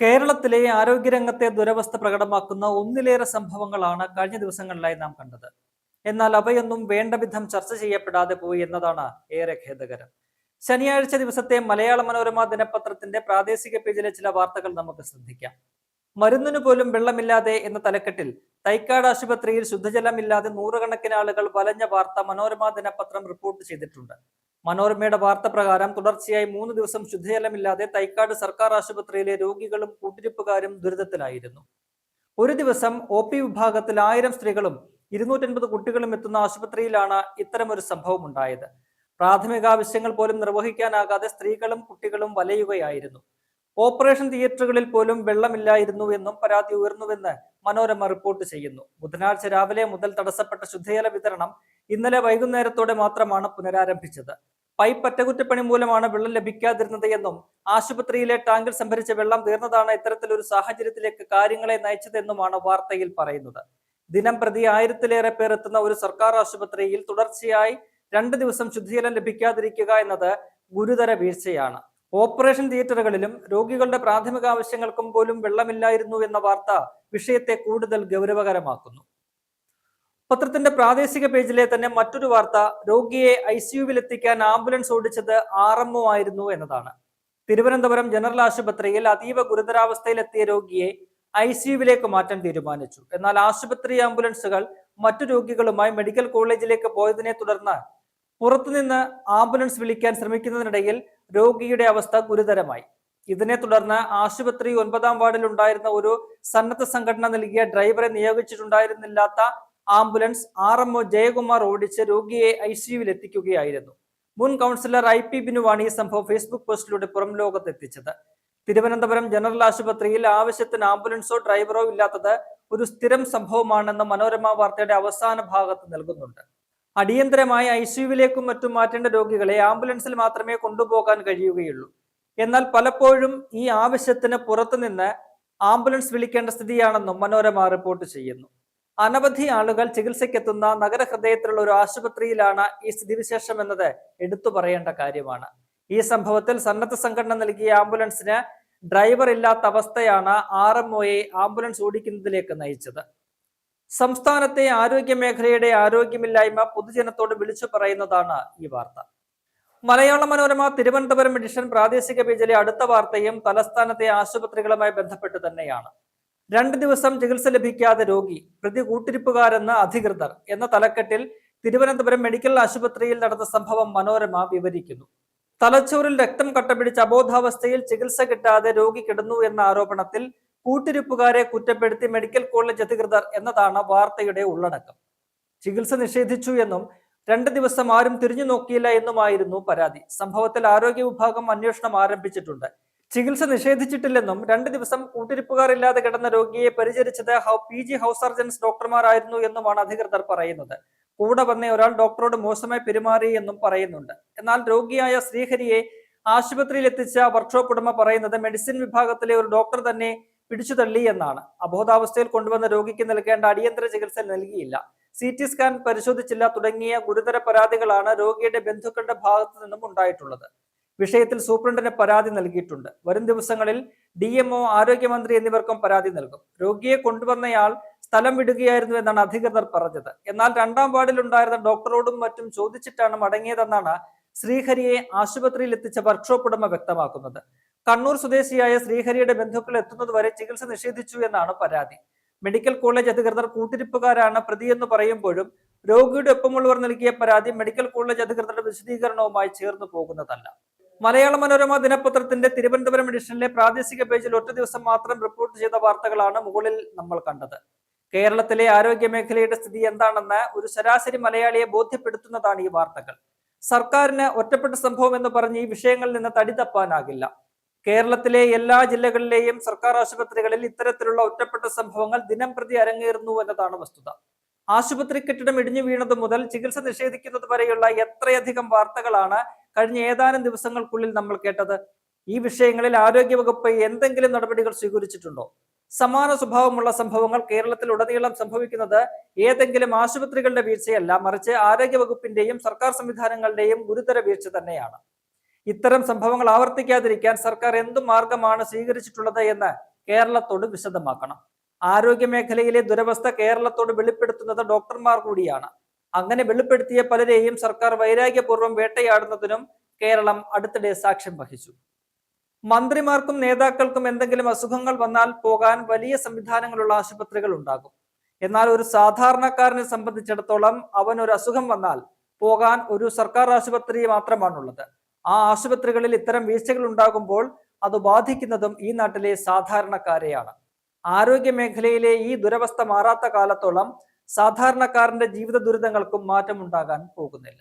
കേരളത്തിലെ ആരോഗ്യരംഗത്തെ ദുരവസ്ഥ പ്രകടമാക്കുന്ന ഒന്നിലേറെ സംഭവങ്ങളാണ് കഴിഞ്ഞ ദിവസങ്ങളിലായി നാം കണ്ടത്. എന്നാൽ അവയൊന്നും വേണ്ട വിധം ചർച്ച ചെയ്യപ്പെടാതെ പോയി എന്നതാണ് ഏറെ ഖേദകരം. ശനിയാഴ്ച ദിവസത്തെ മലയാള മനോരമ ദിനപത്രത്തിന്റെ പ്രാദേശിക പേജിലെ ചില വാർത്തകൾ നമുക്ക് ശ്രദ്ധിക്കാം. മരുന്നിനു പോലും വെള്ളമില്ലാതെ എന്ന തലക്കെട്ടിൽ തൈക്കാട് ആശുപത്രിയിൽ ശുദ്ധജലമില്ലാതെ നൂറുകണക്കിന് ആളുകൾ വലഞ്ഞ വാർത്ത മനോരമ ദിനപത്രം റിപ്പോർട്ട് ചെയ്തിട്ടുണ്ട്. മനോരമയുടെ വാർത്ത പ്രകാരം തുടർച്ചയായി മൂന്ന് ദിവസം ശുദ്ധജലമില്ലാതെ തൈക്കാട് സർക്കാർ ആശുപത്രിയിലെ രോഗികളും കൂട്ടിരിപ്പുകാരും ദുരിതത്തിലായിരുന്നു. ഒരു ദിവസം ഒ പി വിഭാഗത്തിൽ ആയിരം സ്ത്രീകളും ഇരുന്നൂറ്റൻപത് കുട്ടികളും എത്തുന്ന ആശുപത്രിയിലാണ് ഇത്തരമൊരു സംഭവം ഉണ്ടായത് പ്രാഥമിക ആവശ്യങ്ങൾ പോലും നിർവഹിക്കാനാകാതെ സ്ത്രീകളും കുട്ടികളും വലയുകയായിരുന്നു. ഓപ്പറേഷൻ തിയേറ്ററുകളിൽ പോലും വെള്ളമില്ലായിരുന്നു എന്നും പരാതി ഉയർന്നുവെന്ന് മനോരമ റിപ്പോർട്ട് ചെയ്യുന്നു. ബുധനാഴ്ച രാവിലെ മുതൽ തടസ്സപ്പെട്ട ശുദ്ധജല വിതരണം ഇന്നലെ വൈകുന്നേരത്തോടെ മാത്രമാണ് പുനരാരംഭിച്ചത്. പൈപ്പ് അറ്റകുറ്റപ്പണി മൂലമാണ് വെള്ളം ലഭിക്കാതിരുന്നത് എന്നും ആശുപത്രിയിലെ ടാങ്കിൽ സംഭരിച്ച വെള്ളം തീർന്നതാണ് ഇത്തരത്തിലൊരു സാഹചര്യത്തിലേക്ക് കാര്യങ്ങളെ നയിച്ചതെന്നുമാണ് വാർത്തയിൽ പറയുന്നത്. ദിനം പ്രതി ആയിരത്തിലേറെ പേർ എത്തുന്ന ഒരു സർക്കാർ ആശുപത്രിയിൽ തുടർച്ചയായി രണ്ട് ദിവസം ശുദ്ധജലം ലഭിക്കാതിരിക്കുക എന്നത് ഗുരുതര വീഴ്ചയാണ്. ഓപ്പറേഷൻ തിയേറ്ററുകളിലും രോഗികളുടെ പ്രാഥമിക ആവശ്യങ്ങൾക്കും പോലും വെള്ളമില്ലായിരുന്നു എന്ന വാർത്ത വിഷയത്തെ കൂടുതൽ ഗൗരവകരമാക്കുന്നു. പത്രത്തിന്റെ പ്രാദേശിക പേജിലെ തന്നെ മറ്റൊരു വാർത്ത രോഗിയെ ഐ സിയുവിൽ എത്തിക്കാൻ ആംബുലൻസ് ഓടിച്ചത് ആർ എം ഒ ആയിരുന്നു എന്നതാണ്. തിരുവനന്തപുരം ജനറൽ ആശുപത്രിയിൽ അതീവ ഗുരുതരാവസ്ഥയിലെത്തിയ രോഗിയെ ഐ സിയുവിലേക്ക് മാറ്റാൻ തീരുമാനിച്ചു. എന്നാൽ ആശുപത്രി ആംബുലൻസുകൾ മറ്റു രോഗികളുമായി മെഡിക്കൽ കോളേജിലേക്ക് പോയതിനെ തുടർന്ന് പുറത്തുനിന്ന് ആംബുലൻസ് വിളിക്കാൻ ശ്രമിക്കുന്നതിനിടയിൽ രോഗിയുടെ അവസ്ഥ ഗുരുതരമായി. ഇതിനെ തുടർന്ന് ആശുപത്രി ഒൻപതാം വാർഡിൽ ഉണ്ടായിരുന്ന ഒരു സന്നദ്ധ സംഘടന നൽകിയ ഡ്രൈവറെ നിയോഗിച്ചിട്ടുണ്ടായിരുന്നില്ലാത്ത ambulance R M O Jayakumar ഓടിച്ച് രോഗിയെ ഐ സിയുവിൽ എത്തിക്കുകയായിരുന്നു. മുൻ കൗൺസിലർ ഐ പി ബിനുവാണ് ഈ സംഭവം ഫേസ്ബുക്ക് പോസ്റ്റിലൂടെ പുറം ലോകത്തെത്തിച്ചത്. തിരുവനന്തപുരം ജനറൽ ആശുപത്രിയിൽ ആവശ്യത്തിന് ആംബുലൻസോ ഡ്രൈവറോ ഇല്ലാത്തത് ഒരു സ്ഥിരം സംഭവമാണെന്ന് മനോരമ വാർത്തയുടെ അവസാന ഭാഗത്ത് നൽകുന്നുണ്ട്. അടിയന്തരമായി ഐ സിയുവിലേക്കും മറ്റും മാറ്റേണ്ട രോഗികളെ ആംബുലൻസിൽ മാത്രമേ കൊണ്ടുപോകാൻ കഴിയുകയുള്ളൂ. എന്നാൽ പലപ്പോഴും ഈ ആവശ്യത്തിന് പുറത്തുനിന്ന് ആംബുലൻസ് വിളിക്കേണ്ട സ്ഥിതിയാണെന്നും മനോരമ റിപ്പോർട്ട് ചെയ്യുന്നു. അനവധി ആളുകൾ ചികിത്സയ്ക്കെത്തുന്ന നഗരഹൃദയത്തിലുള്ള ഒരു ആശുപത്രിയിലാണ് ഈ സ്ഥിതിവിശേഷം എന്നത് എടുത്തു പറയേണ്ട കാര്യമാണ്. ഈ സംഭവത്തിൽ സന്നദ്ധ സംഘടന നൽകിയ ആംബുലൻസിന് ഡ്രൈവർ ഇല്ലാത്ത അവസ്ഥയാണ് ആർ എം ഒയെ ആംബുലൻസ് ഓടിക്കുന്നതിലേക്ക് നയിച്ചത്. സംസ്ഥാനത്തെ ആരോഗ്യ മേഖലയുടെ ആരോഗ്യമില്ലായ്മ പൊതുജനത്തോട് വിളിച്ചു പറയുന്നതാണ് ഈ വാർത്ത. മലയാള മനോരമ തിരുവനന്തപുരം എഡിഷൻ പ്രാദേശിക പേജിലെ അടുത്ത വാർത്തയും തലസ്ഥാനത്തെ ആശുപത്രികളുമായി ബന്ധപ്പെട്ട് തന്നെയാണ്. രണ്ട് ദിവസം ചികിത്സ ലഭിക്കാതെ രോഗി പ്രതി കൂട്ടിരിപ്പുകാരെന്ന് അധികൃതർ എന്ന തലക്കെട്ടിൽ തിരുവനന്തപുരം മെഡിക്കൽ ആശുപത്രിയിൽ നടന്ന സംഭവം മനോരമ വിവരിക്കുന്നു. തലച്ചോറിൽ രക്തം കട്ടപിടിച്ച് അബോധാവസ്ഥയിൽ ചികിത്സ കിട്ടാതെ രോഗി കിടന്നു എന്ന ആരോപണത്തിൽ കൂട്ടിരിപ്പുകാരെ കുറ്റപ്പെടുത്തി മെഡിക്കൽ കോളേജ് അധികൃതർ എന്നതാണ് വാർത്തയുടെ ഉള്ളടക്കം. ചികിത്സ നിഷേധിച്ചു എന്നും രണ്ട് ദിവസം ആരും തിരിഞ്ഞു നോക്കിയില്ല എന്നുമായിരുന്നു പരാതി. സംഭവത്തിൽ ആരോഗ്യ വിഭാഗം അന്വേഷണം ആരംഭിച്ചിട്ടുണ്ട്. ചികിത്സ നിഷേധിച്ചിട്ടില്ലെന്നും രണ്ട് ദിവസം കൂട്ടിരിപ്പുകാരില്ലാതെ കിടന്ന രോഗിയെ പരിചരിച്ചത് പി ജി ഹൗസ് സർജൻസ് ഡോക്ടർമാരായിരുന്നു എന്നുമാണ് അധികൃതർ പറയുന്നത്. കൂടെ വന്ന ഒരാൾ ഡോക്ടറോട് മോശമായി പെരുമാറി എന്നും പറയുന്നുണ്ട്. എന്നാൽ രോഗിയായ ശ്രീഹരിയെ ആശുപത്രിയിൽ എത്തിച്ച വർക്ക്ഷോപ്പ് ഉടമ പറയുന്നത് മെഡിസിൻ വിഭാഗത്തിലെ ഒരു ഡോക്ടർ തന്നെ പിടിച്ചു തള്ളി എന്നാണ്. അബോധാവസ്ഥയിൽ കൊണ്ടുവന്ന രോഗിക്ക് നൽകേണ്ട അടിയന്തര ചികിത്സ നൽകിയില്ല. സി ടി സ്കാൻ പരിശോധിച്ചില്ല തുടങ്ങിയ ഗുരുതര പരാതികളാണ് രോഗിയുടെ ബന്ധുക്കളുടെ ഭാഗത്തു നിന്നും ഉണ്ടായിട്ടുള്ളത്. വിഷയത്തിൽ സൂപ്രണ്ടിന് പരാതി നൽകിയിട്ടുണ്ട്. വരും ദിവസങ്ങളിൽ ഡി എംഒ ആരോഗ്യമന്ത്രി എന്നിവർക്കും പരാതി നൽകും. രോഗിയെ കൊണ്ടുവന്നയാൾ സ്ഥലം വിടുകയായിരുന്നു എന്നാണ് അധികൃതർ പറഞ്ഞത്. എന്നാൽ രണ്ടാം വാർഡിൽ ഉണ്ടായിരുന്ന ഡോക്ടറോടും മറ്റും ചോദിച്ചിട്ടാണ് മടങ്ങിയതെന്നാണ് ശ്രീഹരിയെ ആശുപത്രിയിൽ എത്തിച്ച വർക്ക്ഷോപ്പ് ഉടമ വ്യക്തമാക്കുന്നത്. കണ്ണൂർ സ്വദേശിയായ ശ്രീഹരിയുടെ ബന്ധുക്കൾ എത്തുന്നതുവരെ ചികിത്സ നിഷേധിച്ചു എന്നാണ് പരാതി. മെഡിക്കൽ കോളേജ് അധികൃതർ കൂട്ടിരിപ്പുകാരാണ് പ്രതിയെന്ന് പറയുമ്പോഴും രോഗിയുടെ ഒപ്പമുള്ളവർ നൽകിയ പരാതി മെഡിക്കൽ കോളേജ് അധികൃതരുടെ വിശദീകരണവുമായി ചേർന്ന് പോകുന്നതല്ല. മലയാള മനോരമ ദിനപത്രത്തിന്റെ തിരുവനന്തപുരം എഡിഷനിലെ പ്രാദേശിക പേജിൽ ഒറ്റ ദിവസം മാത്രം റിപ്പോർട്ട് ചെയ്ത വാർത്തകളാണ് മുകളിൽ നമ്മൾ കണ്ടത്. കേരളത്തിലെ ആരോഗ്യ മേഖലയുടെ സ്ഥിതി എന്താണെന്ന് ഒരു ശരാശരി മലയാളിയെ ബോധ്യപ്പെടുത്തുന്നതാണ് ഈ വാർത്തകൾ. സർക്കാരിന് ഒറ്റപ്പെട്ട സംഭവം എന്ന് പറഞ്ഞ് ഈ വിഷയങ്ങളിൽ നിന്ന് തടി തപ്പാനാകില്ല. കേരളത്തിലെ എല്ലാ ജില്ലകളിലെയും സർക്കാർ ആശുപത്രികളിൽ ഇത്തരത്തിലുള്ള ഒറ്റപ്പെട്ട സംഭവങ്ങൾ ദിനം പ്രതി അരങ്ങേറുന്നു എന്നതാണ് വസ്തുത. ആശുപത്രി കെട്ടിടം ഇടിഞ്ഞു വീണതു മുതൽ ചികിത്സ നിഷേധിക്കുന്നത് വരെയുള്ള എത്രയധികം വാർത്തകളാണ് കഴിഞ്ഞ ഏതാനും ദിവസങ്ങൾക്കുള്ളിൽ നമ്മൾ കേട്ടത്. ഈ വിഷയങ്ങളിൽ ആരോഗ്യവകുപ്പ് എന്തെങ്കിലും നടപടികൾ സ്വീകരിച്ചിട്ടുണ്ടോ? സമാന സ്വഭാവമുള്ള സംഭവങ്ങൾ കേരളത്തിൽ ഉടനീളം സംഭവിക്കുന്നത് ഏതെങ്കിലും ആശുപത്രികളുടെ വീഴ്ചയല്ല മറിച്ച് ആരോഗ്യവകുപ്പിന്റെയും സർക്കാർ സംവിധാനങ്ങളുടെയും ഗുരുതര വീഴ്ച തന്നെയാണ്. ഇത്തരം സംഭവങ്ങൾ ആവർത്തിക്കാതിരിക്കാൻ സർക്കാർ എന്തു മാർഗമാണ് സ്വീകരിച്ചിട്ടുള്ളത് എന്ന് കേരളത്തോട് വിശദമാക്കണം. ആരോഗ്യ മേഖലയിലെ ദുരവസ്ഥ കേരളത്തോട് വെളിപ്പെടുത്തുന്നത് ഡോക്ടർമാർ കൂടിയാണ്. അങ്ങനെ വെളിപ്പെടുത്തിയ പലരെയും സർക്കാർ വൈരാഗ്യപൂർവം വേട്ടയാടുന്നതിനും കേരളം അടുത്തിടെ സാക്ഷ്യം വഹിച്ചു. മന്ത്രിമാർക്കും നേതാക്കൾക്കും എന്തെങ്കിലും അസുഖങ്ങൾ വന്നാൽ പോകാൻ വലിയ സംവിധാനങ്ങളുള്ള ആശുപത്രികൾ ഉണ്ടാകും. എന്നാൽ ഒരു സാധാരണക്കാരനെ സംബന്ധിച്ചിടത്തോളം അവൻ ഒരു അസുഖം വന്നാൽ പോകാൻ ഒരു സർക്കാർ ആശുപത്രി മാത്രമാണുള്ളത്. ആ ആശുപത്രികളിൽ ഇത്തരം വീഴ്ചകൾ ഉണ്ടാകുമ്പോൾ അത് ബാധിക്കുന്നതും ഈ നാട്ടിലെ സാധാരണക്കാരെയാണ്. ആരോഗ്യ മേഖലയിലെ ഈ ദുരവസ്ഥ മാറാത്ത കാലത്തോളം സാധാരണക്കാരന്റെ ജീവിത ദുരിതങ്ങൾക്കും മാറ്റമുണ്ടാകാൻ പോകുന്നില്ല.